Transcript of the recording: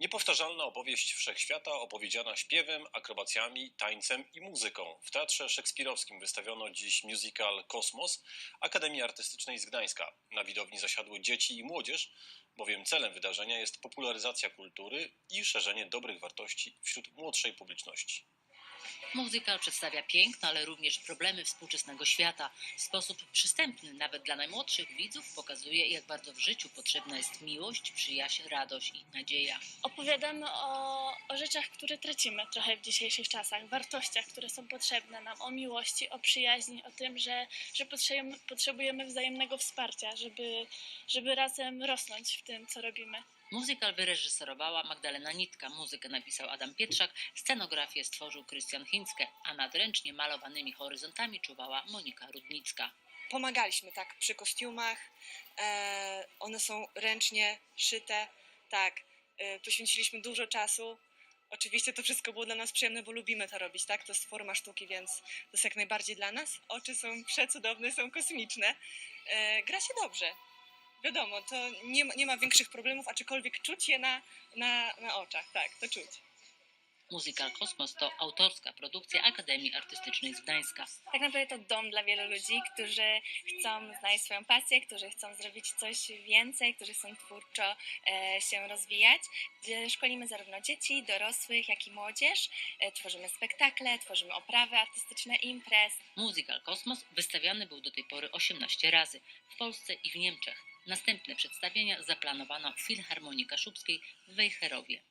Niepowtarzalna opowieść wszechświata opowiedziana śpiewem, akrobacjami, tańcem i muzyką. W Teatrze Szekspirowskim wystawiono dziś musical Kosmos Akademii Artystycznej z Gdańska. Na widowni zasiadły dzieci i młodzież, bowiem celem wydarzenia jest popularyzacja kultury i szerzenie dobrych wartości wśród młodszej publiczności. Musical przedstawia piękno, ale również problemy współczesnego świata. W sposób przystępny, nawet dla najmłodszych widzów, pokazuje, jak bardzo w życiu potrzebna jest miłość, przyjaźń, radość i nadzieja. Opowiadamy o, o rzeczach, które tracimy trochę w dzisiejszych czasach, wartościach, które są potrzebne nam, o miłości, o przyjaźni, o tym, że, że potrzebujemy, potrzebujemy wzajemnego wsparcia, żeby, żeby razem rosnąć w tym, co robimy. Musical wyreżyserowała Magdalena Nitka, muzykę napisał Adam Pietrzak, scenografię stworzył Krystian A nad ręcznie malowanymi horyzontami czuwała Monika Rudnicka. pomagaliśmy tak przy kostiumach. E, one są ręcznie szyte. Tak, e, poświęciliśmy dużo czasu. Oczywiście to wszystko było dla nas przyjemne, bo lubimy to robić, tak? To jest forma sztuki, więc to jest jak najbardziej dla nas. Oczy są przecudowne, są kosmiczne. E, gra się dobrze. Wiadomo, to nie ma, nie ma większych problemów, aczkolwiek czuć je na, na, na oczach, tak, to czuć. Musical Kosmos to autorska produkcja Akademii Artystycznej z Gdańska. Tak naprawdę to dom dla wielu ludzi, którzy chcą znaleźć swoją pasję, którzy chcą zrobić coś więcej, którzy chcą twórczo e, się rozwijać. Gdzie Szkolimy zarówno dzieci, dorosłych, jak i młodzież. E, tworzymy spektakle, tworzymy oprawy artystyczne, imprez. Musical Kosmos wystawiany był do tej pory 18 razy w Polsce i w Niemczech. Następne przedstawienia zaplanowano w Filharmonii Kaszubskiej w Wejherowie.